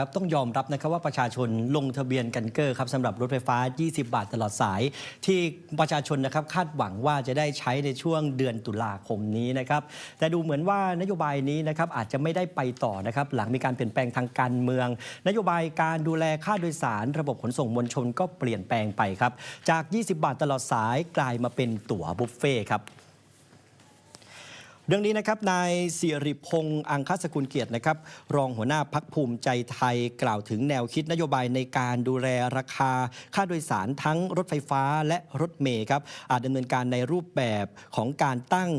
ครับต้องยอมรับนะครับว่าประชาชนลงทะเบียนกันเกอร์ครับสำหรับรถไฟฟ้า 20 บาทตลอดสาย ที่ประชาชนนะครับคาดหวังว่าจะได้ใช้ในช่วงเดือนตุลาคมนี้นะครับแต่ดูเหมือนว่านโยบายนี้นะครับอาจจะไม่ได้ไปต่อนะครับหลังมีการเปลี่ยนแปลงทางการเมือง นโยบายการดูแลค่าโดยสาร ระบบขนส่งมวลชนก็เปลี่ยนแปลงไปครับจาก 20 บาทตลอดสายกลายมาเป็นตั๋วบุฟเฟ่ครับ เรื่องนี้นะครับนายสิริพงษ์อังคสกุลเกียรตินะครับ รองหัวหน้าพักภูมิใจไทยกล่าวถึงแนวคิดนโยบายในการดูแลราคา ค่าโดยสารทั้งรถไฟฟ้าและรถเมล์ครับอาจดำเนินการในรูปแบบของการตั้ง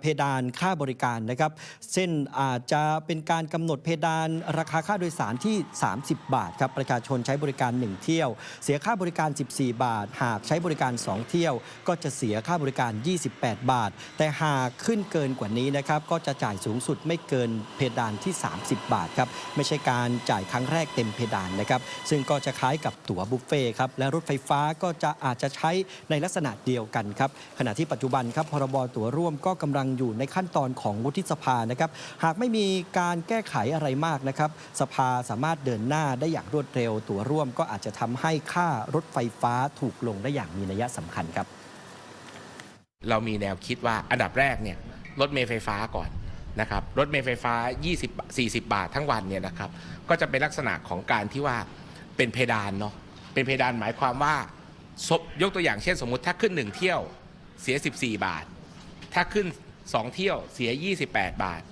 เพดานค่าบริการนะครับเช่นอาจจะเป็นการกำหนดเพดานราคาค่าโดยสารที่ 30 บาทครับประชาชนใช้บริการ 1 เที่ยว เสียค่าบริการ 14 บาท หากใช้บริการ 2 เที่ยว ก็จะเสียค่าบริการ 28 บาท แต่หากขึ้นเกินกว่านี้นะครับก็จะจ่ายสูงสุดไม่เกินเพดานที่ 30 บาทครับไม่ใช่การจ่ายครั้งแรกเต็มเพดานนะครับซึ่งก็จะคล้ายกับตั๋วบุฟเฟ่ครับและรถไฟฟ้าก็จะอาจจะใช้ในลักษณะเดียวกันครับขณะที่ปัจจุบันครับพรบตั๋วร่วมก็กำลังอยู่ในขั้นตอนของวุฒิสภานะครับ หากไม่มีการแก้ไขอะไรมากนะครับ สภาสามารถเดินหน้าได้อย่างรวดเร็ว ตัวร่วมก็อาจจะทำให้ค่ารถไฟฟ้าถูกลงได้อย่างมีนัยสำคัญครับ เรามีแนวคิดว่าอันดับแรกเนี่ยรถเมล์ไฟฟ้าก่อนนะครับรถเมล์ไฟฟ้า 20-40 บาททั้งวันเนี่ยนะครับก็จะเป็นลักษณะของการที่ว่าเป็นเพดานเนาะเป็นเพดานหมายความว่า ยกตัวอย่างเช่นสมมุติถ้าขึ้น 1 เที่ยวเสีย 14 บาท ถ้าขึ้น 2 เที่ยวเสีย 28 บาท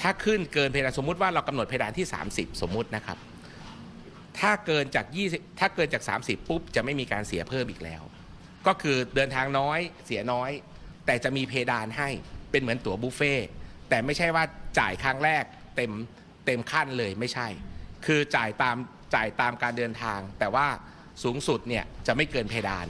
ถ้าขึ้นเกินเพดานสมมุติว่าเรากำหนดเพดานที่ 30 สมมุตินะครับ ถ้าเกินจาก 20 ถ้าเกินจาก 30 ปุ๊บ จะไม่มีการเสียเพิ่มอีกแล้ว ก็คือเดินทางน้อยเสียน้อย แต่จะมีเพดานให้เป็นเหมือนตั๋วบุฟเฟ่แต่ไม่ใช่ว่าจ่ายครั้งแรกเต็มเต็มขั้นเลยไม่ใช่ คือจ่ายตามจ่ายตามการเดินทาง แต่ว่าสูงสุดเนี่ยจะไม่เกินเพดาน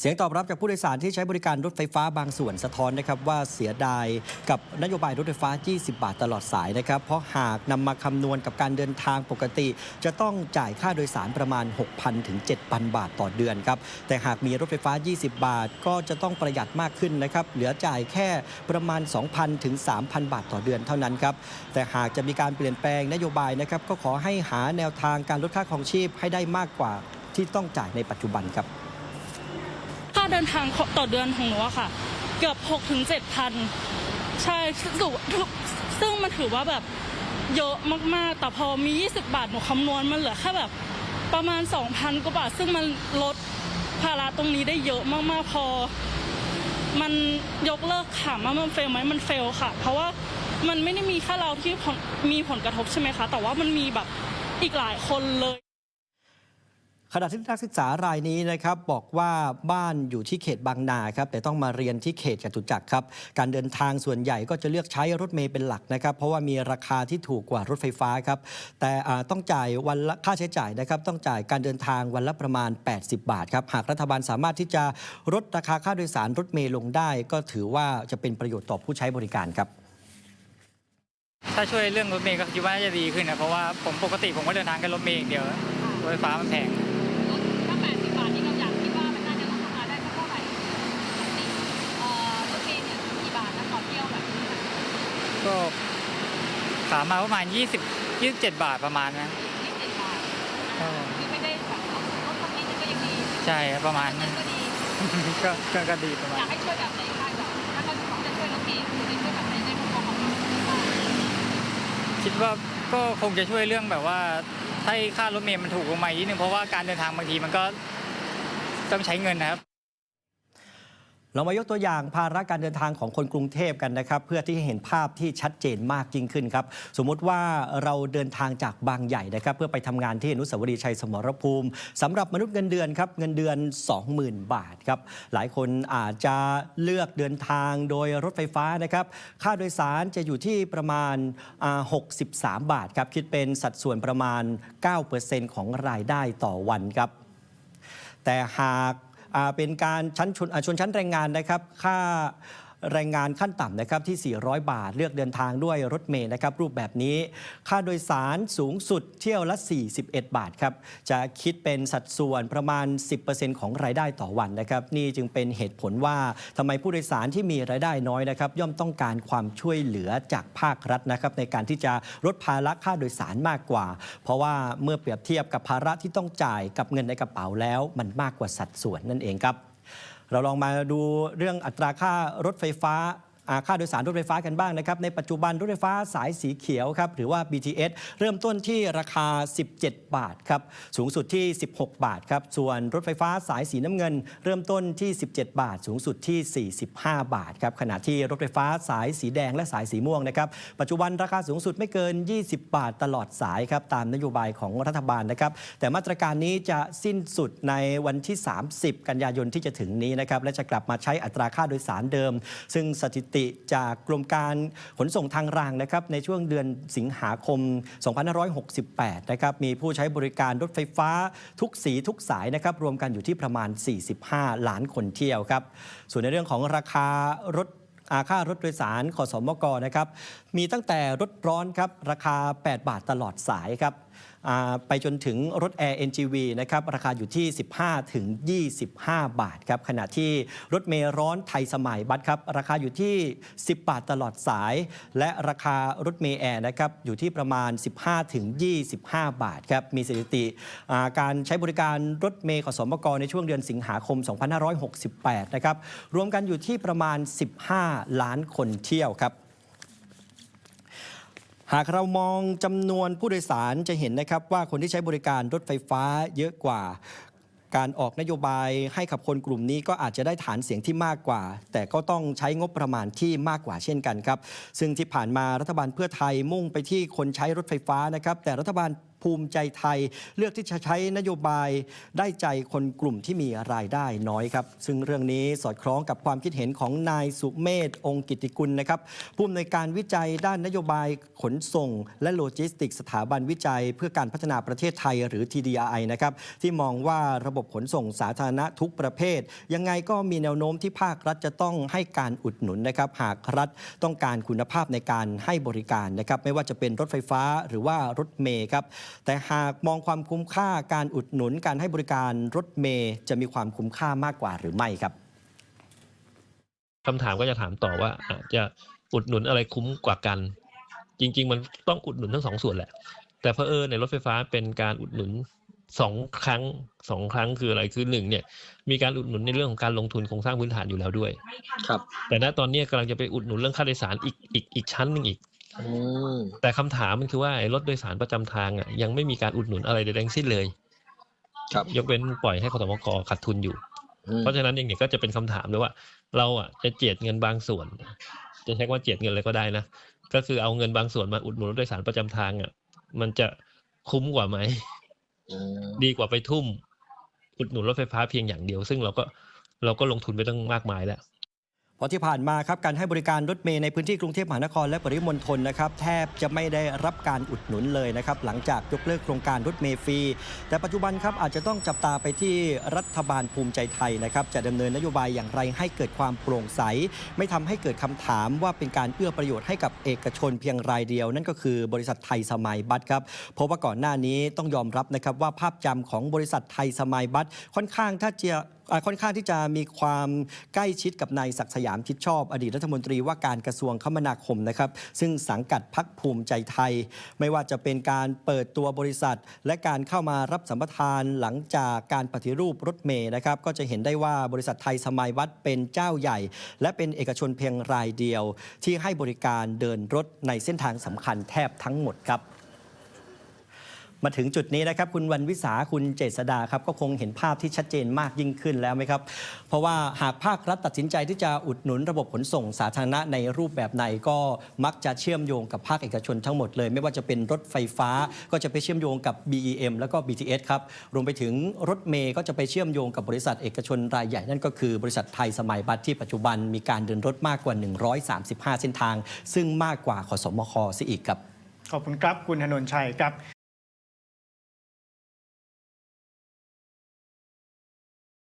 เสียงตอบรับจากผู้โดยสารที่ใช้บริการรถไฟฟ้าบางส่วนสะท้อนนะครับว่าเสียดายกับนโยบายรถไฟฟ้า 20 บาทตลอดสายนะครับ เพราะหากนำมาคำนวณกับการเดินทางปกติ จะต้องจ่ายค่าโดยสารประมาณ 6,000 ถึง 7,000 บาทต่อเดือนครับ แต่หากมีรถไฟฟ้า 20 บาท ก็จะต้องประหยัดมากขึ้นนะครับ เหลือจ่ายแค่ประมาณ 2,000 ถึง 3,000 บาทต่อเดือนเท่านั้นครับ แต่หากจะมีการเปลี่ยนแปลงนโยบายนะครับ ก็ขอให้หาแนวทางการลดค่าครองชีพให้ได้มากกว่าที่ต้องจ่ายในปัจจุบันครับ เดินทางต่อเดือนของหนูอะค่ะ เกือบ6กถึงเจ็ดพันใช่สูซึ่งมันถือว่าแบบเยอะมากๆ แต่พอมี 20 บาทหนูคำนวณมันเหลือแค่แบบประมาณ 2,000 กว่าบาท ซึ่งมันลดภาระตรงนี้ได้เยอะมากๆ พอ มันยกเลิกถามว่ามันเฟลไหมมันเฟลค่ะ เพราะว่ามันไม่ได้มีแค่เราที่มีผลกระทบใช่ไหมคะ แต่ว่ามันมีแบบอีกหลายคนเลย ขณะที่นักศึกษารายนี้นะครับบอกว่าบ้านอยู่ที่เขตบางนาครับแต่ต้องมาเรียนที่เขตจตุจักรครับการเดินทางส่วนใหญ่ก็จะเลือกใช้รถเมล์เป็นหลักนะครับ เพราะว่ามีราคาที่ถูกกว่ารถไฟฟ้าครับแต่ต้องจ่ายวันละค่าใช้จ่ายนะครับต้องจ่ายการเดินทางวันละประมาณ 80 บาทครับหากรัฐบาลสามารถที่จะลดราคาค่าโดยสารรถเมล์ลงได้ ก็ถือว่าจะเป็นประโยชน์ต่อผู้ใช้บริการครับถ้าช่วยเรื่องรถเมล์ก็คิดว่าน่าจะดีขึ้นนะเพราะว่าผมปกติผมก็เดินทางกันรถเมล์อย่างเดียวรถไฟฟ้ามันแพง ก็ขามาประมาณ 20 27 บาทประมาณนะ27บาทครับคือไม่ได้แบบลดสักนิดนึงก็ยังดีใช่ครับประมาณนั่นั้นนก็ ดี ก็ก็ก็ดีประมาอณ ยากให้ช่วยแบบไหนคะแบบถ้าเขาบอกจะช่วยรถเมล์คือจะช่วยแบบไหนในมุมมองของเราคิดว่าก็คงจะช่วยเรื่องแบบว่าให้ค่ารถเมล์มันถูกลงมาอีกนิดนึงเพราะว่าการเดินทางบางทีมันก็ต้องใช้เงินนะครับ เรามายกตัวอย่างภาระการเดินทางของคนกรุงเทพกันนะครับ เพื่อที่ให้เห็นภาพที่ชัดเจนมากยิ่งขึ้นครับ สมมุติว่าเราเดินทางจากบางใหญ่นะครับ เพื่อไปทำงานที่อนุสาวรีย์ชัยสมรภูมิสำหรับมนุษย์เงินเดือนครับเงินเดือน 20,000 บาทครับหลายคนอาจจะเลือกเดินทางโดยรถไฟฟ้านะครับ ค่าโดยสารจะอยู่ที่ประมาณอ่า63 บาทครับคิดเป็นสัดส่วนประมาณ 9%ของรายได้ต่อวันครับแต่หาก เป็นการชั้นชนอาชนชั้นแรงงานนะครับค่า แรงงานขั้นต่ำนะครับที่ 400 บาท เลือกเดินทางด้วยรถเมล์นะครับรูปแบบนี้ ค่าโดยสารสูงสุดเที่ยวละ 41 บาทครับจะคิดเป็นสัดส่วนประมาณ 10%ของรายได้ต่อวันนะครับนี่จึงเป็นเหตุผลว่าทำไมผู้โดยสารที่มีรายได้น้อยนะครับย่อมต้องการความช่วยเหลือจากภาครัฐนะครับในการที่จะลดภาระค่าโดยสารมากกว่า เพราะว่าเมื่อเปรียบเทียบกับภาระที่ต้องจ่ายกับเงินในกระเป๋าแล้ว มันมากกว่าสัดส่วนนั่นเองครับ เราลองมาดูเรื่องอัตราค่ารถไฟฟ้า ค่าโดยสารรถไฟฟ้ากันบ้างนะครับในปัจจุบันรถไฟฟ้าสายสีเขียวครับหรือว่า BTS เริ่มต้นที่ราคา 17 บาทครับสูงสุดที่ 16 บาทครับส่วนรถไฟฟ้าสายสีน้ำเงิน เริ่มต้นที่ 17 บาท สูงสุดที่ 45 บาทครับขณะที่รถไฟฟ้าสายสีแดงและสายสีม่วงนะครับปัจจุบันราคาสูงสุดไม่เกิน 20 บาทตลอดสายครับตามนโยบายของรัฐบาลนะครับแต่มาตรการนี้จะสิ้นสุดในวันที่ 30 กันยายนที่จะถึงนี้นะครับและจะกลับมาใช้อัตราค่าโดยสารเดิม ซึ่งสถิติจากกรมการขนส่งทางรางนะครับในช่วงเดือนสิงหาคม 2568 นะครับมีผู้ใช้บริการรถไฟฟ้าทุกสีทุกสายนะครับรวมกันอยู่ที่ประมาณ 45 ล้านคนเที่ยวครับ ส่วนในเรื่องของราคารถอาค่ารถโดยสารขอสมกนะครับ มีตั้งแต่รถร้อนครับ ราคา 8 บาทตลอดสายครับไปจนถึงรถ Air NGV นะครับราคาอยู่ที่ 15 ถึง 25 บาทครับขณะที่รถเมล์ร้อนไทยสมัยบัสครับราคาอยู่ที่ 10 บาทตลอดสาย และราคารถเมล์แอร์นะครับอยู่ที่ประมาณ 15 ถึง 25 บาทครับมีสถิติการใช้บริการรถเมล์ขอสมกในช่วงเดือนสิงหาคม 2568 นะครับรวมกันอยู่ที่ประมาณ 15 ล้านคนเที่ยวครับ หากเรามองจำนวนผู้โดยสารจะเห็นนะครับว่าคนที่ใช้บริการรถไฟฟ้าเยอะกว่า การออกนโยบายให้ขับคนกลุ่มนี้ก็อาจจะได้ฐานเสียงที่มากกว่า แต่ก็ต้องใช้งบประมาณที่มากกว่าเช่นกันครับ ซึ่งที่ผ่านมารัฐบาลเพื่อไทยมุ่งไปที่คนใช้รถไฟฟ้านะครับ แต่รัฐบาล ภูมิใจไทย เลือกที่จะใช้นโยบายได้ใจคนกลุ่มที่มีรายได้น้อยครับ ซึ่งเรื่องนี้สอดคล้องกับความคิดเห็นของนายสุเมธองค์กิติกุลนะครับผู้อำนวยการวิจัยด้านนโยบายขนส่ง และโลจิสติกสสถาบันวิจัย เพื่อการพัฒนาประเทศไทยหรือ TDI นะครับที่มองว่าระบบขนส่งสาธารณะทุกประเภท ยังไงก็มีแนวโน้มที่ภาครัฐจะต้องให้การอุดหนุนนะครับหากรัฐต้องการคุณภาพในการให้บริการนะครับไม่ว่าจะเป็นรถไฟฟ้าหรือว่ารถเมย์ครับแต่หากมองความคุ้มค่าการอุดหนุนการให้บริการรถเมย์จะมีความคุ้มค่ามากกว่าหรือไม่ครับคำถามก็จะถามต่อว่าอาจจะอุดหนุนอะไรคุ้มกว่ากัน จริง ๆ มันต้องอุดหนุนทั้งสองส่วนแหละ แต่เพอเออในรถไฟฟ้าเป็นการอุดหนุนสองครั้งสองครั้งคืออะไรคือหนึ่งเนี่ย มีการอุดหนุนในเรื่องของการลงทุนโครงสร้างพื้นฐานอยู่แล้วด้วย ครับ แต่ณตอนนี้กำลังจะไปอุดหนุนเรื่องค่าโดยสารอีกอีกอีกชั้นหนึ่งอีก แต่คำถามมันคือว่าไอ้รถโดยสารประจำทางอะยังไม่มีการอุดหนุนอะไรใดๆทั้งสิ้นเลย ครับ ยกเว้นปล่อยให้คสมกขาดทุนอยู่อืมเพราะฉะนั้นเองเนี่ยก็จะเป็นคำถามเลยว่า เราอะจะเจียดเงินบางส่วน จะใช้คำว่าเจียดเงินเลยก็ได้นะก็คือเอาเงินบางส่วนมาอุดหนุนรถโดยสารประจำทางอะ มันจะคุ้มกว่าไหมอืมดีกว่าไปทุ่มอุดหนุนรถไฟฟ้าเพียงอย่างเดียว ซึ่งเราก็เราก็ลงทุนไปตั้งมากมายแล้วเพราะที่ผ่านมาครับการให้บริการรถเมล์ในพื้นที่กรุงเทพมหานครและปริมณฑลนะครับแทบจะไม่ได้รับการอุดหนุนเลยนะครับหลังจากยกเลิกโครงการรถเมล์ฟรีแต่ปัจจุบันครับอาจจะต้องจับตาไปที่รัฐบาลภูมิใจไทยนะครับจะดำเนินนโยบายอย่างไรให้เกิดความโปร่งใส ไม่ทำให้เกิดคำถามว่าเป็นการเอื้อประโยชน์ให้กับเอกชนเพียงรายเดียว นั่นก็คือบริษัทไทยสมัยบัตครับเพราะว่าก่อนหน้านี้ต้องยอมรับนะครับว่าภาพจำของบริษัทไทยสมัยบัตค่อนข้างถ้าจะ ค่อนข้างที่จะมีความใกล้ชิดกับนายศักดิ์สยามชิดชอบอดีตรัฐมนตรีว่าการกระทรวงคมนาคมนะครับซึ่งสังกัดพักภูมิใจไทย ไม่ว่าจะเป็นการเปิดตัวบริษัท และการเข้ามารับสัมปทานหลังจากการปฏิรูปรถเมย์นะครับก็จะเห็นได้ว่าบริษัทไทยสมัยวัดเป็นเจ้าใหญ่ และเป็นเอกชนเพียงรายเดียว ที่ให้บริการเดินรถในเส้นทางสำคัญแทบทั้งหมดครับ มาถึงจุดนี้นะครับ คุณวันวิสาคุณเจษดาครับก็คงเห็นภาพที่ชัดเจนมากยิ่งขึ้นแล้วไหมครับ เพราะว่าหากภาครัฐตัดสินใจที่จะอุดหนุนระบบขนส่งสาธารณะในรูปแบบไหนก็มักจะเชื่อมโยงกับภาคเอกชนทั้งหมดเลย ไม่ว่าจะเป็นรถไฟฟ้าก็จะไปเชื่อมโยงกับ BEM แล้วก็ BTS ครับรวมไปถึงรถเมย์ก็จะไปเชื่อมโยงกับบริษัทเอกชนรายใหญ่นั่นก็คือบริษัทไทยสมัยบัตรที่ปัจจุบันมีการเดินรถมากกว่า 135 เส้นทาง ซึ่งมากกว่าขสมคซะอีกครับ ขอบคุณครับ คุณธนนชัยครับ